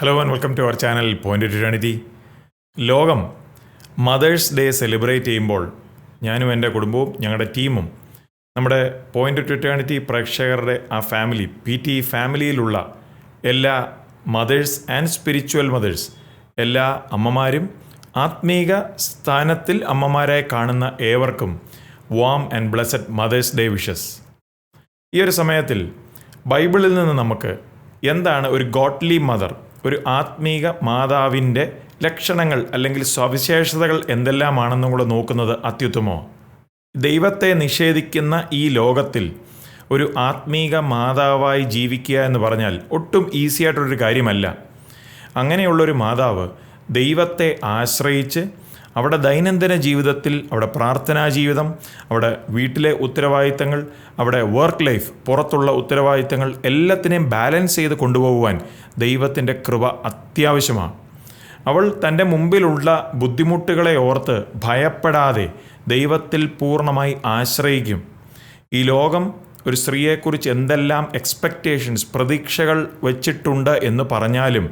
Hello and welcome to our channel point to eternity ലോകം mother's day celebrate ചെയ്യുമ്പോൾ ഞാനും എന്റെ കുടുംബവും ഞങ്ങളുടെ ടീമും നമ്മുടെ പോയിന്റ് ടു എറ്റേണിറ്റി പ്രേക്ഷകരുടെ ആ ഫാമിലി പി ടി ഫാമിലിയിലുള്ള എല്ലാ മദേഴ്സ് ആൻഡ് സ്പിരിച്വൽ മദേഴ്സ് എല്ലാ അമ്മമാരും ആത്മീക സ്ഥാനത്തിൽ അമ്മമാരായി കാണുന്ന ഏവർക്കും warm and blessed mother's day wishes ഈ ഒരു സമയത്തിൽ ബൈബിളിൽ നിന്ന് നമുക്ക് എന്താണ് ഒരു ഗോഡ്ലി മദർ ഒരു ആത്മീക മാതാവിന്റെ ലക്ഷണങ്ങൾ അല്ലെങ്കിൽ സവിശേഷതകൾ എന്തെല്ലാമാണെന്നും കൂടെ നോക്കുന്നത് അത്യുത്തമോ? ദൈവത്തെ നിഷേധിക്കുന്ന ഈ ലോകത്തിൽ ഒരു ആത്മീക മാതാവായി ജീവിക്കുക എന്ന് പറഞ്ഞാൽ ഒട്ടും ഈസി ആയിട്ടുള്ളൊരു കാര്യമല്ല. അങ്ങനെയുള്ളൊരു മാതാവ് ദൈവത്തെ ആശ്രയിച്ച് അവിടെ ദൈനംദിന ജീവിതത്തിൽ അവിടെ പ്രാർത്ഥനാ ജീവിതം അവിടെ വീട്ടിലെ ഉത്തരവാദിത്തങ്ങൾ അവിടെ വർക്ക് ലൈഫ് പുറത്തുള്ള ഉത്തരവാദിത്തങ്ങൾ എല്ലാത്തിനെയും ബാലൻസ് ചെയ്ത് കൊണ്ടുപോകുവാൻ ദൈവത്തിന്റെ കൃപ അത്യാവശ്യമാണ്. അവൾ തന്റെ മുമ്പിലുള്ള ബുദ്ധിമുട്ടുകളെ ഓർത്ത് ഭയപ്പെടാതെ ദൈവത്തിൽ പൂർണമായി ആശ്രയിക്കും. ഈ ലോകം ഒരു സ്ത്രീയെക്കുറിച്ച് എന്തെല്ലാം എക്സ്പെക്റ്റേഷൻസ് പ്രതീക്ഷകൾ വച്ചിട്ടുണ്ട് എന്ന് പറഞ്ഞാലും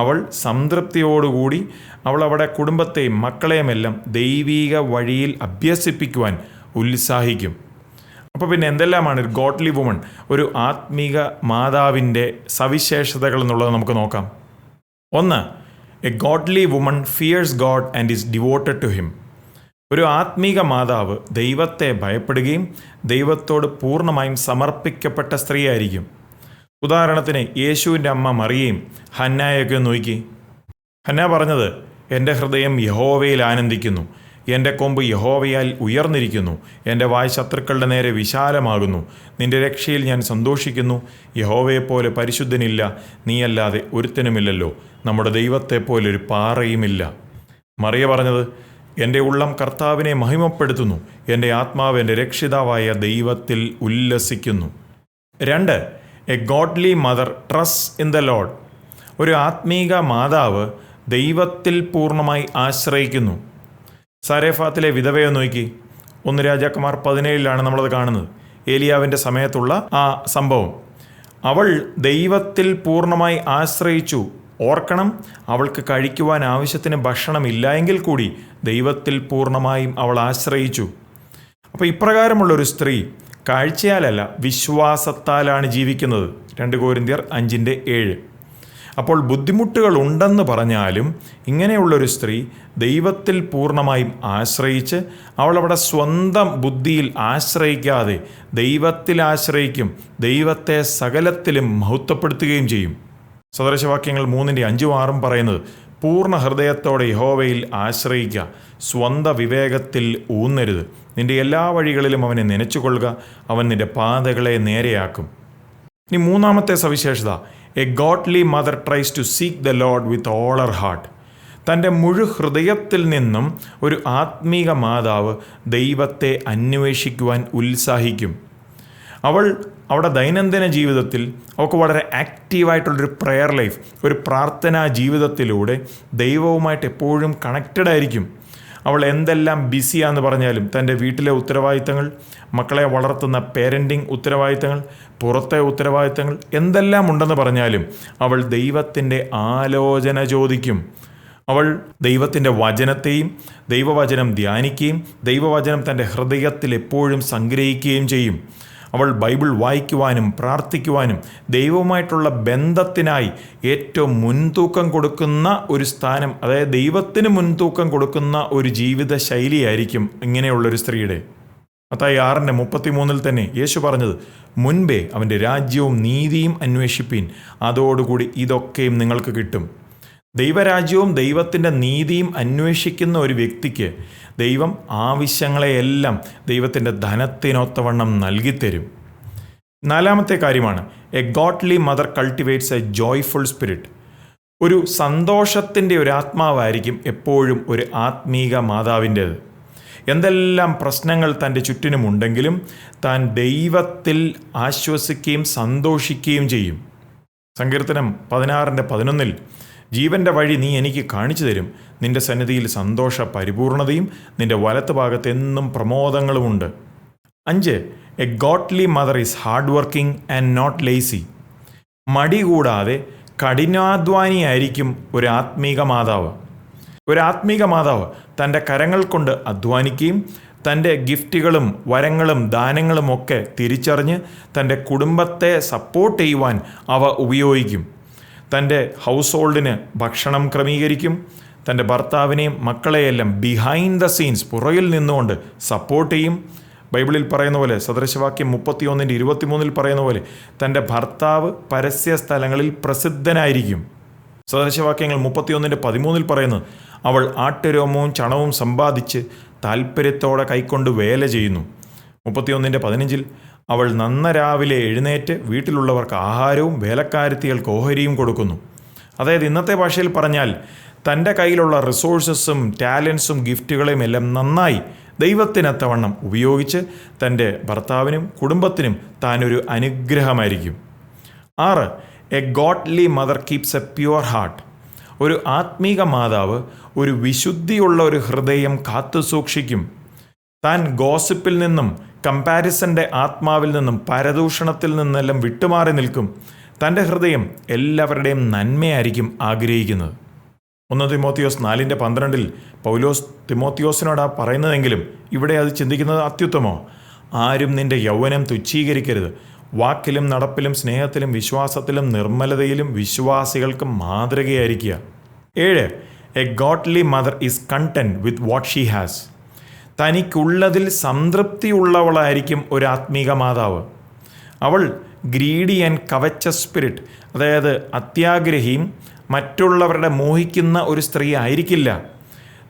അവൾ സംതൃപ്തിയോടുകൂടി അവൾ അവിടെ കുടുംബത്തെയും മക്കളെയുമെല്ലാം ദൈവീക വഴിയിൽ അഭ്യസിപ്പിക്കുവാൻ ഉത്സാഹിക്കും. അപ്പോൾ പിന്നെ എന്തെല്ലാമാണ് ഒരു ഗോഡ്ലി വുമൺ ഒരു ആത്മീക മാതാവിന്റെ സവിശേഷതകൾ എന്നുള്ളത് നമുക്ക് നോക്കാം. ഒന്ന് a godly woman fears God and is devoted to him ഒരു ആത്മീക മാതാവ് ദൈവത്തെ ഭയപ്പെടുകയും ദൈവത്തോട് പൂർണമായും സമർപ്പിക്കപ്പെട്ട സ്ത്രീയായിരിക്കും. ഉദാഹരണത്തിന് യേശുവിന്റെ അമ്മ മറിയയും ഹന്നായൊക്കെ നോക്കി. ഹന്ന പറഞ്ഞത് എന്റെ ഹൃദയം യഹോവയിൽ ആനന്ദിക്കുന്നു. എന്റെ കൊമ്പ് യഹോവയാൽ ഉയർന്നിരിക്കുന്നു. എന്റെ വായ് ശത്രുക്കളുടെ നേരെ വിശാലമാകുന്നു. നിന്റെ രക്ഷയിൽ ഞാൻ സന്തോഷിക്കുന്നു. യഹോവയെപ്പോലെ പരിശുദ്ധനില്ല. നീയല്ലാതെ ഒരുത്തനുമില്ലല്ലോ. നമ്മുടെ ദൈവത്തെപ്പോലെ ഒരു പാറയുമില്ല. മറിയ പറഞ്ഞത് എന്റെ ഉള്ളം കർത്താവിനെ മഹിമപ്പെടുത്തുന്നു. എന്റെ ആത്മാവ് എന്റെ രക്ഷിതാവായ ദൈവത്തിൽ ഉല്ലസിക്കുന്നു. രണ്ട് a godly mother trusts in the Lord. ഒരു ആത്മീക മാതാവ് ദൈവത്തിൽ പൂർണമായി ആശ്രയിക്കുന്നു. സാരേഫാത്തിലെ വിധവയെ നോക്കി. ഒന്ന് രാജാക്കന്മാർ പതിനേഴിലാണ് നമ്മളത് കാണുന്നത്. ഏലിയാവിന്റെ സമയത്തുള്ള ആ സംഭവം. അവൾ ദൈവത്തിൽ പൂർണമായി ആശ്രയിച്ചു. ഓർക്കണം അവൾക്ക് കഴിക്കുവാൻ ആവശ്യത്തിന് ഭക്ഷണം ഇല്ലായെങ്കിൽ കൂടി ദൈവത്തിൽ പൂർണമായും അവൾ ആശ്രയിച്ചു. അപ്പോൾ ഇപ്രകാരമുള്ളൊരു സ്ത്രീ കാഴ്ചയാലല്ല വിശ്വാസത്താലാണ് ജീവിക്കുന്നത്. രണ്ട് കോരിന്തിയർ അഞ്ചിന്റെ ഏഴ്. അപ്പോൾ ബുദ്ധിമുട്ടുകൾ ഉണ്ടെന്ന് പറഞ്ഞാലും ഇങ്ങനെയുള്ളൊരു സ്ത്രീ ദൈവത്തിൽ പൂർണമായും ആശ്രയിച്ച് അവൾ അവളവിടെ സ്വന്തം ബുദ്ധിയിൽ ആശ്രയിക്കാതെ ദൈവത്തിൽ ആശ്രയിക്കും ദൈവത്തെ സകലത്തിലും മഹത്വപ്പെടുത്തുകയും ചെയ്യും. സദൃശവാക്യങ്ങൾ മൂന്നിന്റെ അഞ്ചും ആറും പറയുന്നത് പൂർണ ഹൃദയത്തോടെ യഹോവയിൽ ആശ്രയിക്കുക സ്വന്ത വിവേകത്തിൽ ഊന്നരുത്. നിന്റെ എല്ലാ വഴികളിലും അവനെ നനച്ചുകൊള്ളുക. അവൻ നിന്റെ പാതകളെ നേരെയാക്കും. ഇനി മൂന്നാമത്തെ സവിശേഷത. A godly mother tries to seek the Lord with all her heart. തന്റെ മുഴു ഹൃദയത്തിൽ നിന്നും ഒരു ആത്മീക മാതാവ് ദൈവത്തെ അന്വേഷിക്കുവാൻ ഉത്സാഹിക്കും. അവൾ അവിടെ ദൈനംദിന ജീവിതത്തിൽ അവൾക്ക് വളരെ ആക്റ്റീവായിട്ടുള്ളൊരു പ്രെയർ ലൈഫ് ഒരു പ്രാർത്ഥനാ ജീവിതത്തിലൂടെ ദൈവവുമായിട്ട് എപ്പോഴും കണക്റ്റഡ് ആയിരിക്കും. അവൾ എന്തെല്ലാം ബിസിയാന്ന് പറഞ്ഞാലും തന്റെ വീട്ടിലെ ഉത്തരവാദിത്തങ്ങൾ മക്കളെ വളർത്തുന്ന പേരന്റിങ് ഉത്തരവാദിത്തങ്ങൾ പുറത്തെ ഉത്തരവാദിത്തങ്ങൾ എന്തെല്ലാം ഉണ്ടെന്ന് പറഞ്ഞാലും അവൾ ദൈവത്തിന്റെ ആലോചന ചോദിക്കും. അവൾ ദൈവത്തിന്റെ വചനത്തെയും ദൈവവചനം ധ്യാനിക്കുകയും ദൈവവചനം തന്റെ ഹൃദയത്തിൽ എപ്പോഴും സംഗ്രഹിക്കുകയും ചെയ്യും. അവൾ ബൈബിൾ വായിക്കുവാനും പ്രാർത്ഥിക്കുവാനും ദൈവവുമായിട്ടുള്ള ബന്ധത്തിനായി ഏറ്റവും മുൻതൂക്കം കൊടുക്കുന്ന ഒരു സ്ഥാനം അതായത് ദൈവത്തിന് മുൻതൂക്കം കൊടുക്കുന്ന ഒരു ജീവിത ശൈലിയായിരിക്കും ഇങ്ങനെയുള്ളൊരു സ്ത്രീയുടെ. മത്തായി ആറിന്റെ മുപ്പത്തിമൂന്നിൽ തന്നെ യേശു പറഞ്ഞത് മുൻപേ അവന്റെ രാജ്യവും നീതിയും അന്വേഷിപ്പീൻ അതോടുകൂടി ഇതൊക്കെയും നിങ്ങൾക്ക് കിട്ടും. ദൈവരാജ്യവും ദൈവത്തിന്റെ നീതിയും അന്വേഷിക്കുന്ന ഒരു വ്യക്തിക്ക് ദൈവം ആവശ്യങ്ങളെയെല്ലാം ദൈവത്തിന്റെ ധനത്തിനൊത്തവണ്ണം നൽകിത്തരും. നാലാമത്തെ കാര്യമാണ് a godly mother cultivates a joyful spirit ഒരു സന്തോഷത്തിന്റെ ഒരു ആത്മാവായിരിക്കും എപ്പോഴും ഒരു ആത്മീക മാതാവിന്റേത്. എന്തെല്ലാം പ്രശ്നങ്ങൾ തന്റെ ചുറ്റിനുമുണ്ടെങ്കിലും താൻ ദൈവത്തിൽ ആശ്വസിക്കുകയും സന്തോഷിക്കുകയും ചെയ്യും. സങ്കീർത്തനം പതിനാറിന്റെ പതിനൊന്നിൽ ജീവന്റെ വഴി നീ എനിക്ക് കാണിച്ചു തരും. നിന്റെ സന്നിധിയിൽ സന്തോഷ പരിപൂർണതയും നിന്റെ വലത്ത് ഭാഗത്ത് എന്നും പ്രമോദങ്ങളുമുണ്ട് അഞ്ച് a godly mother is hard working and not lazy മടി കൂടാതെ കഠിനാധ്വാനിയായിരിക്കും ഒരു ആത്മീക മാതാവ്. ഒരു ആത്മീക മാതാവ് തന്റെ കരങ്ങൾ കൊണ്ട് അധ്വാനിക്കുകയും തന്റെ ഗിഫ്റ്റുകളും വരങ്ങളും ദാനങ്ങളും ഒക്കെ തിരിച്ചറിഞ്ഞ് തന്റെ കുടുംബത്തെ സപ്പോർട്ട് ചെയ്യുവാൻ അവ ഉപയോഗിക്കും. തന്റെ ഹൗസ് ഹോൾഡിന് ഭക്ഷണം ക്രമീകരിക്കും. തന്റെ ഭർത്താവിനെയും മക്കളെയെല്ലാം ബിഹൈൻഡ് ദ സീൻസ് പുറകിൽ നിന്നുകൊണ്ട് സപ്പോർട്ട് ചെയ്യും. ബൈബിളിൽ പറയുന്ന പോലെ സദൃശവാക്യം മുപ്പത്തിയൊന്നിന്റെ ഇരുപത്തിമൂന്നിൽ പറയുന്ന പോലെ തന്റെ ഭർത്താവ് പരസ്യ സ്ഥലങ്ങളിൽ പ്രസിദ്ധനായിരിക്കും. സദൃശവാക്യങ്ങൾ മുപ്പത്തിയൊന്നിന്റെ പതിമൂന്നിൽ പറയുന്നത് അവൾ ആട്ടുരോമവും ചണവും സമ്പാദിച്ച് താല്പര്യത്തോടെ കൈക്കൊണ്ട് വേല ചെയ്യുന്നു. മുപ്പത്തിയൊന്നിന്റെ പതിനഞ്ചിൽ അവൾ നന്ന രാവിലെ എഴുന്നേറ്റ് വീട്ടിലുള്ളവർക്ക് ആഹാരവും വേലക്കാരത്തികൾക്ക് ഓഹരിയും കൊടുക്കുന്നു. അതായത് ഇന്നത്തെ ഭാഷയിൽ പറഞ്ഞാൽ തന്റെ കയ്യിലുള്ള റിസോഴ്സസും ടാലൻസും ഗിഫ്റ്റുകളെയും എല്ലാം നന്നായി ദൈവത്തിനത്തവണ്ണം ഉപയോഗിച്ച് തന്റെ ഭർത്താവിനും കുടുംബത്തിനും താനൊരു അനുഗ്രഹമായിരിക്കും. ആറ് a godly mother keeps a pure heart ഒരു ആത്മീക മാതാവ് ഒരു വിശുദ്ധിയുള്ള ഒരു ഹൃദയം കാത്തു സൂക്ഷിക്കും താൻ ഗോസിപ്പിൽ നിന്നും കമ്പാരിസന്റെ ആത്മാവിൽ നിന്നും പരദൂഷണത്തിൽ നിന്നെല്ലാം വിട്ടുമാറി നിൽക്കും. തന്റെ ഹൃദയം എല്ലാവരുടെയും നന്മയായിരിക്കും ആഗ്രഹിക്കുന്നത്. ഒന്ന് തിമോത്തിയോസ് നാലിന്റെ പന്ത്രണ്ടിൽ പൗലോസ് തിമോത്തിയോസിനോടാ പറയുന്നതെങ്കിലും ഇവിടെ അത് ചിന്തിക്കുന്നത് അത്യുത്തമോ? ആരും നിന്റെ യൗവനം തുച്ഛീകരിക്കരുത്. വാക്കിലും നടപ്പിലും സ്നേഹത്തിലും വിശ്വാസത്തിലും നിർമ്മലതയിലും വിശ്വാസികൾക്ക് മാതൃകയായിരിക്കുക. ഏഴ് a godly mother is content with what she has തനിക്കുള്ളതിൽ സംതൃപ്തിയുള്ളവളായിരിക്കും ഒരു ആത്മീക മാതാവ്. അവൾ ഗ്രീഡി ആൻഡ് കവച്ച സ്പിരിറ്റ് അതായത് അത്യാഗ്രഹിയും മറ്റുള്ളവരുടെ മോഹിക്കുന്ന ഒരു സ്ത്രീ ആയിരിക്കില്ല.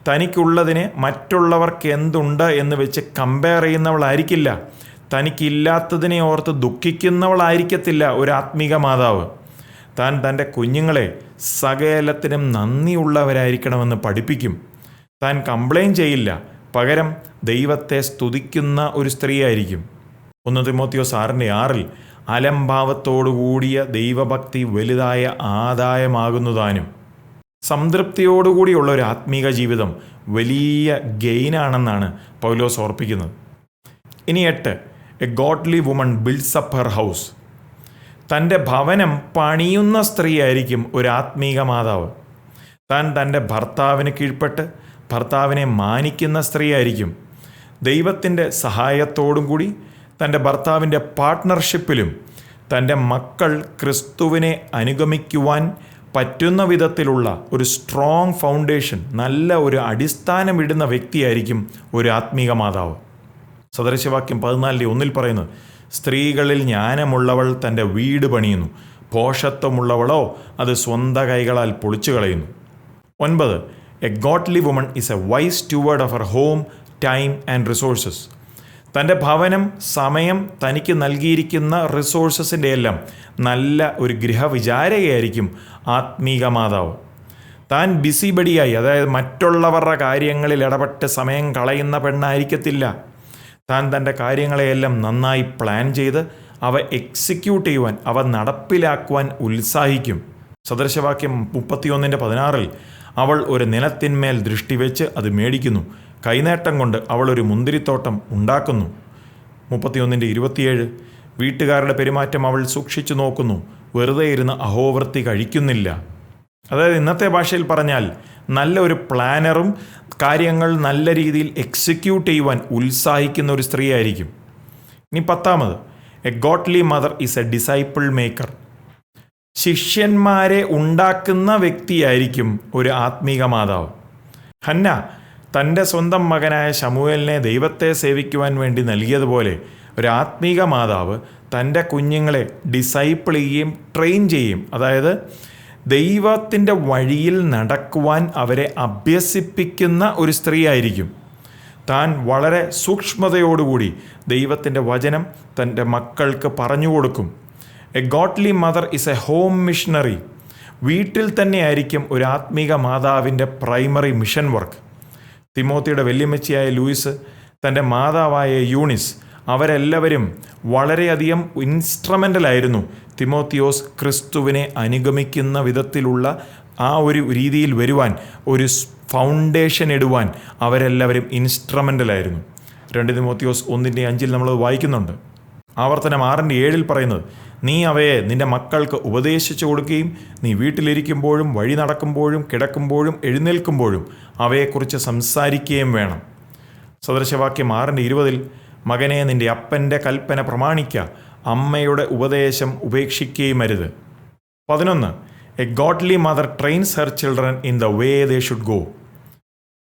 തനിക്കുള്ളതിനെ മറ്റുള്ളവർക്ക് എന്തുണ്ട് എന്ന് വെച്ച് കമ്പയർ ചെയ്യുന്നവളായിരിക്കില്ല. തനിക്കില്ലാത്തതിനെ ഓർത്ത് ദുഃഖിക്കുന്നവളായിരിക്കത്തില്ല ഒരു ആത്മീക മാതാവ്. താൻ തന്റെ കുഞ്ഞുങ്ങളെ സകലത്തിനും നന്ദിയുള്ളവരായിരിക്കണമെന്ന് പഠിപ്പിക്കും. താൻ കംപ്ലൈൻ ചെയ്യില്ല. പകരം ദൈവത്തെ സ്തുതിക്കുന്ന ഒരു സ്ത്രീയായിരിക്കും. ഒന്ന് തിമോത്തിയോസ് ആറിന്റെ ആറിൽ അലംഭാവത്തോടുകൂടിയ ദൈവഭക്തി വലുതായ ആദായമാകുന്നതാനും സംതൃപ്തിയോടുകൂടിയുള്ള ഒരു ആത്മീക ജീവിതം വലിയ ഗെയിനാണെന്നാണ് പൗലോസ് ഓർപ്പിക്കുന്നത്. ഇനി എട്ട് a godly woman builds up her house. തന്റെ ഭവനം പണിയുന്ന സ്ത്രീയായിരിക്കും ഒരു ആത്മീക മാതാവ്. താൻ തന്റെ ഭർത്താവിന് കീഴ്പ്പെട്ട് ഭർത്താവിനെ മാനിക്കുന്ന സ്ത്രീയായിരിക്കും. ദൈവത്തിന്റെ സഹായത്തോടും കൂടി തന്റെ ഭർത്താവിന്റെ പാർട്ട്ണർഷിപ്പിലും തന്റെ മക്കൾ ക്രിസ്തുവിനെ അനുഗമിക്കുവാൻ പറ്റുന്ന വിധത്തിലുള്ള ഒരു സ്ട്രോങ് ഫൗണ്ടേഷൻ നല്ല ഒരു അടിസ്ഥാനമിടുന്ന വ്യക്തിയായിരിക്കും ഒരു ആത്മീക മാതാവ്. സദൃശവാക്യം പതിനാലിന്റെ ഒന്നിൽ പറയുന്നത് സ്ത്രീകളിൽ ജ്ഞാനമുള്ളവൾ തന്റെ വീട് പണിയുന്നു. പോഷത്വമുള്ളവളോ അത് സ്വന്തം കൈകളാൽ പൊളിച്ചു കളയുന്നു ഒൻപത് a godly woman is a wise steward of her home time and resources തന്റെ ഭവനം സമയം തനിക്ക് നൽകിയിരിക്കുന്ന റിസോഴ്സസിന്റെ എല്ലാം നല്ല ഒരു ഗൃഹവിചാരകയായിരിക്കും ആത്മീക മാതാവ്. താൻ ബിസി ബഡിയായി അതായത് മറ്റുള്ളവരുടെ കാര്യങ്ങളിൽ ഇടപെട്ട് സമയം കളയുന്ന പെണ്ണായിരിക്കത്തില്ല. താൻ തന്റെ കാര്യങ്ങളെയെല്ലാം നന്നായി പ്ലാൻ ചെയ്ത് അവ എക്സിക്യൂട്ട് ചെയ്യുവാൻ അവ നടപ്പിലാക്കുവാൻ ഉത്സാഹിക്കും. സദൃശവാക്യം മുപ്പത്തിയൊന്നിന്റെ പതിനാറിൽ അവൾ ഒരു നിലത്തിന്മേൽ ദൃഷ്ടിവെച്ച് അത് മേടിക്കുന്നു. കൈനേട്ടം കൊണ്ട് അവൾ ഒരു മുന്തിരിത്തോട്ടം ഉണ്ടാക്കുന്നു. മുപ്പത്തിയൊന്നിന്റെ ഇരുപത്തിയേഴ്. വീട്ടുകാരുടെ പെരുമാറ്റം അവൾ സൂക്ഷിച്ചു നോക്കുന്നു. വെറുതെ ഇരുന്ന് അഹോവൃത്തി കഴിക്കുന്നില്ല. അതായത് ഇന്നത്തെ ഭാഷയിൽ പറഞ്ഞാൽ നല്ല ഒരു പ്ലാനറും കാര്യങ്ങൾ നല്ല രീതിയിൽ എക്സിക്യൂട്ട് ചെയ്യുവാൻ ഉത്സാഹിക്കുന്ന ഒരു സ്ത്രീയായിരിക്കും. ഇനി പത്താമത്. A godly mother is a disciple maker. ശിഷ്യന്മാരെ ഉണ്ടാക്കുന്ന വ്യക്തിയായിരിക്കും ഒരു ആത്മീക മാതാവ്. ഹന്ന തന്റെ സ്വന്തം മകനായ ശമുവേലിനെ ദൈവത്തെ സേവിക്കുവാൻ വേണ്ടി നൽകിയതുപോലെ ഒരു ആത്മീക മാതാവ് തന്റെ കുഞ്ഞുങ്ങളെ ഡിസൈപ്പിൾ ചെയ്യുകയും ട്രെയിൻ ചെയ്യും അതായത് ദൈവത്തിന്റെ വഴിയിൽ നടക്കുവാൻ അവരെ അഭ്യസിപ്പിക്കുന്ന ഒരു സ്ത്രീയായിരിക്കും. താൻ വളരെ സൂക്ഷ്മതയോടുകൂടി ദൈവത്തിന്റെ വചനം തന്റെ മക്കൾക്ക് പറഞ്ഞു കൊടുക്കും. A godly mother is a home missionary വീട്ടിൽ തന്നെയായിരിക്കും ഒരു ആത്മീക മാതാവിന്റെ പ്രൈമറി മിഷൻ വർക്ക് തിമോത്തിയുടെ വല്യമ്മച്ചിയായ ലൂയിസ് തന്റെ മാതാവായ യൂണിസ് അവരെല്ലാവരും വളരെയധികം ഇൻസ്ട്രമെന്റലായിരുന്നു തിമോത്തിയോസ് ക്രിസ്തുവിനെ അനുഗമിക്കുന്ന വിധത്തിലുള്ള ആ ഒരു രീതിയിൽ വരുവാൻ ഒരു ഫൗണ്ടേഷൻ ഇടുവാൻ അവരെല്ലാവരും ഇൻസ്ട്രമെന്റലായിരുന്നു രണ്ട് തിമോത്തിയോസ് ഒന്നിന്റെ അഞ്ചിൽ നമ്മൾ വായിക്കുന്നുണ്ട്. ആവർത്തനം ആറിന്റെ ഏഴിൽ പറയുന്നത് നീ അവയെ നിന്റെ മക്കൾക്ക് ഉപദേശിച്ചു കൊടുക്കുകയും നീ വീട്ടിലിരിക്കുമ്പോഴും വഴി നടക്കുമ്പോഴും കിടക്കുമ്പോഴും എഴുന്നേൽക്കുമ്പോഴും അവയെക്കുറിച്ച് സംസാരിക്കുകയും വേണം. സദൃശവാക്യം ആറിന്റെ ഇരുപതിൽ മകനെ നിന്റെ അപ്പന്റെ കൽപ്പന പ്രമാണിക്ക അമ്മയുടെ ഉപദേശം ഉപേക്ഷിക്കുകയും അരുത് പതിനൊന്ന് a godly mother trains her children in the way they should go.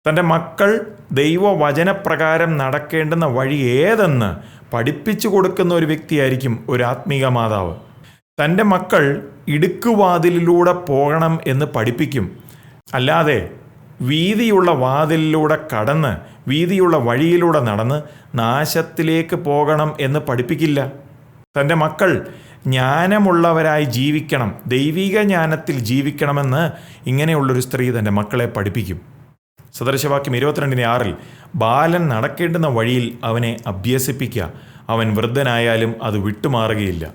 തന്റെ മക്കൾ ദൈവവചനപ്രകാരം നടക്കേണ്ടുന്ന വഴി ഏതെന്ന് പഠിപ്പിച്ചു കൊടുക്കുന്ന ഒരു വ്യക്തിയായിരിക്കും ഒരു ആത്മീക മാതാവ്. തന്റെ മക്കൾ ഇടുക്കുവാതിലിലൂടെ പോകണം എന്ന് പഠിപ്പിക്കും. അല്ലാതെ വീതിയുള്ള വാതിലിലൂടെ കടന്ന് വീതിയുള്ള വഴിയിലൂടെ നടന്ന് നാശത്തിലേക്ക് പോകണം എന്ന് പഠിപ്പിക്കില്ല. തന്റെ മക്കൾ ജ്ഞാനമുള്ളവരായി ജീവിക്കണം ദൈവിക ജ്ഞാനത്തിൽ ജീവിക്കണമെന്ന് ഇങ്ങനെയുള്ളൊരു സ്ത്രീ തന്റെ മക്കളെ പഠിപ്പിക്കും. സദൃശവാക്യം ഇരുപത്തിരണ്ടിന് ആറിൽ ബാലൻ നടക്കേണ്ടുന്ന വഴിയിൽ അവനെ അഭ്യസിപ്പിക്കുക അവൻ വൃദ്ധനായാലും അത് വിട്ടുമാറുകയില്ല.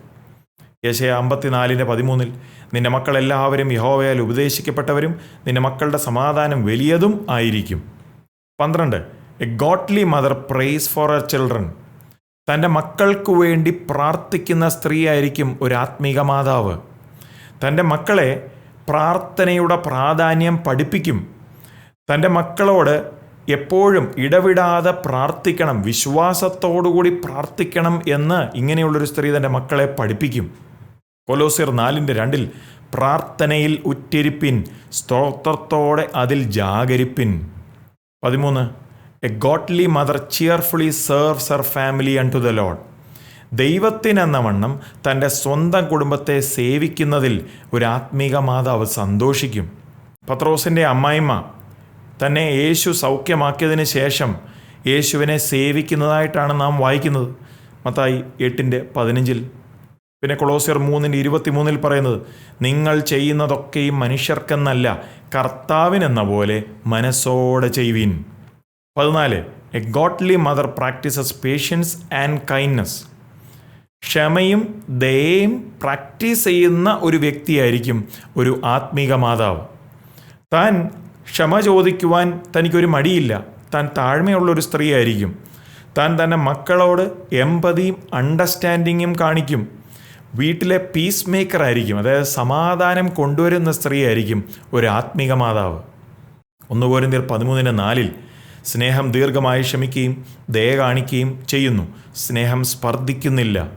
യശയ അമ്പത്തിനാലിന്റെ പതിമൂന്നിൽ നിന്റെ മക്കളെല്ലാവരും യഹോവയാൽ ഉപദേശിക്കപ്പെട്ടവരും നിന്റെ മക്കളുടെ സമാധാനം വലിയതും ആയിരിക്കും. പന്ത്രണ്ട് a godly mother prays for her children. തന്റെ മക്കൾക്ക് വേണ്ടി പ്രാർത്ഥിക്കുന്ന സ്ത്രീയായിരിക്കും ഒരു ആത്മീക മാതാവ്. തന്റെ മക്കളെ പ്രാർത്ഥനയുടെ പ്രാധാന്യം പഠിപ്പിക്കും. തന്റെ മക്കളോട് എപ്പോഴും ഇടവിടാതെ പ്രാർത്ഥിക്കണം വിശ്വാസത്തോടുകൂടി പ്രാർത്ഥിക്കണം എന്ന് ഇങ്ങനെയുള്ളൊരു സ്ത്രീ തന്റെ മക്കളെ പഠിപ്പിക്കും. കൊലോസിയർ നാലിന്റെ രണ്ടിൽ പ്രാർത്ഥനയിൽ ഉറ്റിരിപ്പിൻ സ്തോത്രത്തോടെ അതിൽ ജാഗരിപ്പിൻ. പതിമൂന്ന് a godly mother cheerfully serves her family and to the Lord. ദൈവത്തിനെന്ന വണ്ണം തന്റെ സ്വന്തം കുടുംബത്തെ സേവിക്കുന്നതിൽ ഒരു ആത്മീക മാതാവ് സന്തോഷിക്കും. പത്രോസിന്റെ അമ്മായിമ്മ തന്നെ യേശു സൗഖ്യമാക്കിയതിന് ശേഷം യേശുവിനെ സേവിക്കുന്നതായിട്ടാണ് നാം വായിക്കുന്നത്. മത്തായി എട്ടിന്റെ പതിനഞ്ചിൽ. പിന്നെ കൊളോസിയർ മൂന്നിന്റെ ഇരുപത്തിമൂന്നിൽ പറയുന്നത് നിങ്ങൾ ചെയ്യുന്നതൊക്കെയും മനുഷ്യർക്കെന്നല്ല കർത്താവിനെന്ന പോലെ മനസ്സോടെ ചെയ്യുവിൻ. പതിനാല് a godly mother practises patience and kindness ക്ഷമയും ദയയും പ്രാക്ടീസ് ചെയ്യുന്ന ഒരു വ്യക്തിയായിരിക്കും ഒരു ആത്മീക മാതാവ്. താൻ ക്ഷമ ചോദിക്കുവാൻ തനിക്കൊരു മടിയില്ല. താൻ താഴ്മയുള്ളൊരു സ്ത്രീയായിരിക്കും. താൻ തന്റെ മക്കളോട് എമ്പതിയും അണ്ടർസ്റ്റാൻഡിങ്ങും കാണിക്കും. വീട്ടിലെ പീസ് മേക്കർ ആയിരിക്കും. അതായത് സമാധാനം കൊണ്ടുവരുന്ന സ്ത്രീ ആയിരിക്കും ഒരു ആത്മീക മാതാവ്. ഒന്ന് പോരിന്തിർ പതിമൂന്നിന് നാലിൽ സ്നേഹം ദീർഘമായി ക്ഷമിക്കുകയും ദയ കാണിക്കുകയും ചെയ്യുന്നു. സ്നേഹം സ്പർദ്ധിക്കുന്നില്ല.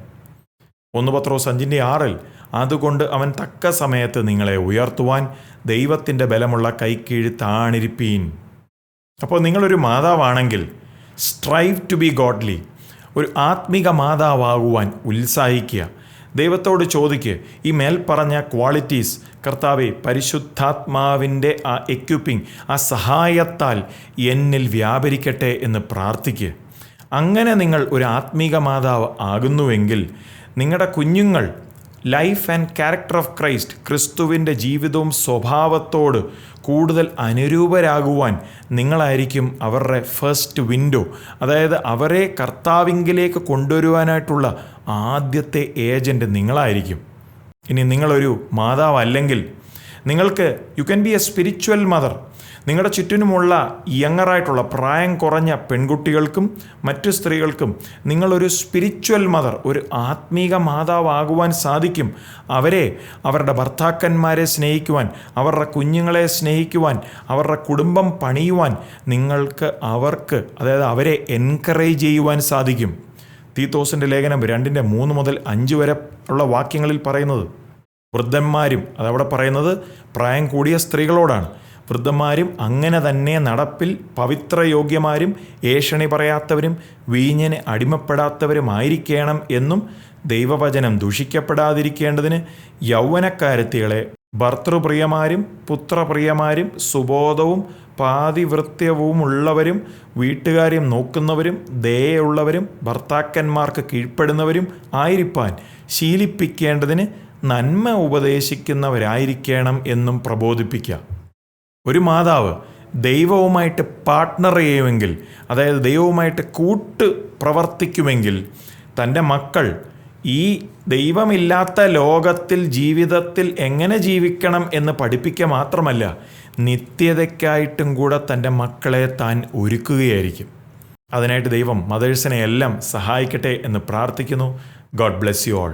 ഒന്ന് പത്രോ സഞ്ചിന്റെ ആറിൽ അതുകൊണ്ട് അവൻ തക്ക സമയത്ത് നിങ്ങളെ ഉയർത്തുവാൻ ദൈവത്തിന്റെ ബലമുള്ള കൈക്കീഴ് താണിരിപ്പീൻ. അപ്പോൾ നിങ്ങളൊരു മാതാവാണെങ്കിൽ സ്ട്രൈവ് ടു ബി ഗോഡ്ലി ഒരു ആത്മിക മാതാവാകുവാൻ ഉത്സാഹിക്കുക. ദൈവത്തോട് ചോദിക്ക് ഈ മേൽപ്പറഞ്ഞ ക്വാളിറ്റീസ് കർത്താവെ പരിശുദ്ധാത്മാവിന്റെ ആ എക്യുപ്പിംഗ് ആ സഹായത്താൽ എന്നിൽ വ്യാപരിക്കട്ടെ എന്ന് പ്രാർത്ഥിക്കുക അങ്ങനെ നിങ്ങൾ ഒരു ആത്മീക മാതാവ് ആകുന്നുവെങ്കിൽ നിങ്ങളുടെ കുഞ്ഞുങ്ങൾ life and character of Christ ക്രിസ്തുവിന്റെ ജീവിതവും സ്വഭാവത്തോട് കൂടുതൽ അനുരൂപരാകുവാൻ നിങ്ങളായിരിക്കും അവരുടെ ഫസ്റ്റ് വിൻഡോ അതായത് അവരെ കർത്താവിങ്കിലേക്ക് കൊണ്ടുവരുവാനായിട്ടുള്ള ആദ്യത്തെ ഏജന്റ് നിങ്ങളായിരിക്കും. ഇനി നിങ്ങളൊരു മാതാവല്ലെങ്കിൽ നിങ്ങൾക്ക് you can be a spiritual mother നിങ്ങളുടെ ചുറ്റിനുമുള്ള യങ്ങറായിട്ടുള്ള പ്രായം കുറഞ്ഞ പെൺകുട്ടികൾക്കും മറ്റു സ്ത്രീകൾക്കും നിങ്ങളൊരു സ്പിരിച്വൽ മദർ ഒരു ആത്മീക മാതാവാകുവാൻ സാധിക്കും. അവരെ അവരുടെ ഭർത്താക്കന്മാരെ സ്നേഹിക്കുവാൻ അവരുടെ കുഞ്ഞുങ്ങളെ സ്നേഹിക്കുവാൻ അവരുടെ കുടുംബം പണിയുവാൻ നിങ്ങൾക്ക് അവർക്ക് അതായത് അവരെ എൻകറേജ് ചെയ്യുവാൻ സാധിക്കും. തീത്തോസിന്റെ ലേഖനം രണ്ടിന്റെ മൂന്ന് മുതൽ അഞ്ച് വരെ ഉള്ള വാക്യങ്ങളിൽ പറയുന്നത് വൃദ്ധന്മാരും അതവിടെ പറയുന്നത് പ്രായം കൂടിയ സ്ത്രീകളോടാണ്. വൃദ്ധന്മാരും അങ്ങനെ തന്നെ നടപ്പിൽ പവിത്രയോഗ്യമാരും ഏഷണി പറയാത്തവരും വീഞ്ഞിന് അടിമപ്പെടാത്തവരുമായിരിക്കണം എന്നും ദൈവവചനം ദൂഷിക്കപ്പെടാതിരിക്കേണ്ടതിന് യൗവനക്കാരത്തികളെ ഭർത്തൃപ്രിയമാരും പുത്രപ്രിയമാരും സുബോധവും പാതിവൃത്യവുമുള്ളവരും വീട്ടുകാര്യം നോക്കുന്നവരും ദയുള്ളവരും ഭർത്താക്കന്മാർക്ക് കീഴ്പ്പെടുന്നവരും ആയിരിക്കാൻ ശീലിപ്പിക്കേണ്ടതിന് നന്മ ഉപദേശിക്കുന്നവരായിരിക്കണം എന്നും പ്രബോധിപ്പിക്കുക ഒരു മാതാവ് ദൈവവുമായിട്ട് പാർട്ട്ണർ ചെയ്യുമെങ്കിൽ അതായത് ദൈവവുമായിട്ട് കൂട്ട് പ്രവർത്തിക്കുമെങ്കിൽ തന്റെ മക്കൾ ഈ ദൈവമില്ലാത്ത ലോകത്തിൽ ജീവിതത്തിൽ എങ്ങനെ ജീവിക്കണം എന്ന് പഠിപ്പിക്കുക മാത്രമല്ല നിത്യതയ്ക്കായിട്ടും കൂടെ തന്റെ മക്കളെ താൻ ഒരുക്കുകയായിരിക്കും. അതിനായിട്ട് ദൈവം മദേഴ്സിനെ എല്ലാം സഹായിക്കട്ടെ എന്ന് പ്രാർത്ഥിക്കുന്നു. God bless you all